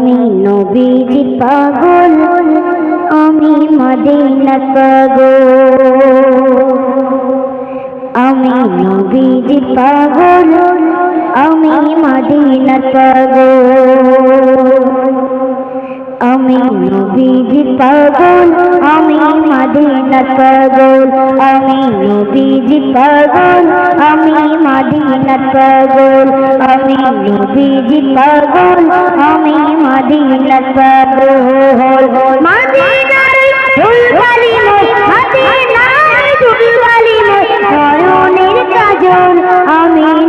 আমি নবীর পাগল, আমি মদিনা পাগল। আমি নবীর পাগল, আমি মদিনা পাগল। আমি নবীর পাগল পাগল, আমি নবীজি পাগল, আমি মদিনা পাগল, আমি নবীজি পাগল, আমি মদিনার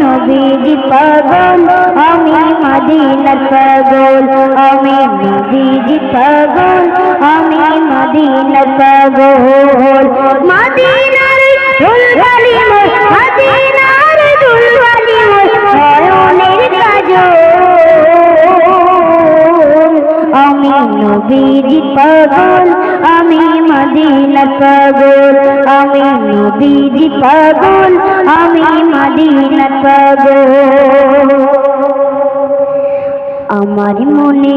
নবীজি পাগল, আমি মদিনার পাগল, আমি নবীজি পাগল, আমি মদিনার পাগল। মদিনার নয়নের কাজল। আমি নবীজি পাগল, আমি মদিনা পাগল। আমি নবীজি পাগল, আমি মদিনা পাগল। আমার মনে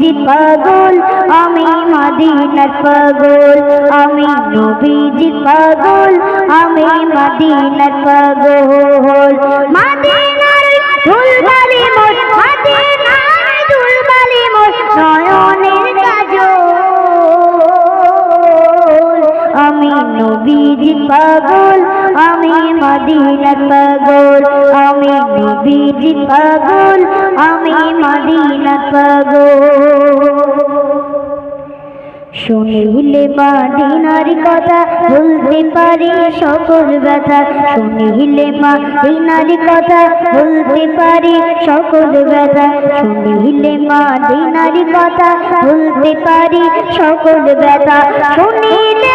নবীজি পাগল, আমি মদিনার পাগল, আমি নবীজি পাগল, আমি মদিনার পাগল। মদিনার দুলবালি মোর, মদিনার দুলবালি মোর নয়নের কাজল। আমি পাগল, আমি মদিনার পাগল। আমি নবীজি পাগল, আমি মদিনার পাগল। মাদিনার কথা বলতে পারি সকল ব্যথা। শুনিলে মাদিনার কথা বলতে পারি সকল ব্যথা। শুনিলে মাদিনার কথা বলতে পারি সকল ব্যথা। শুনিলে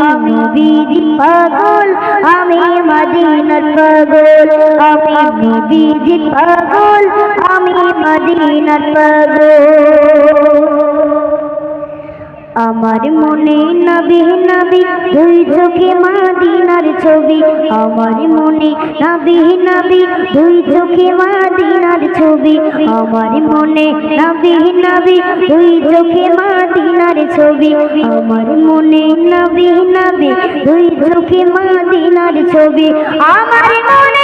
আমি নবীজি পাগল, আমি মদিনার পাগল, আমি নবীজি পাগল, আমি মদিনার পাগল। আমার মনে নবী নবী, দুই চোখে মাদিনার ছবি। আমার মনে নবী নবী, দুই চোখে মাদিনার ছবি। আমার মনে নবী নবী, দুই চোখে মাদিনার ছবি আমার মনে নবী নবী দুই চোখে মাদিনার ছবি আমার মনে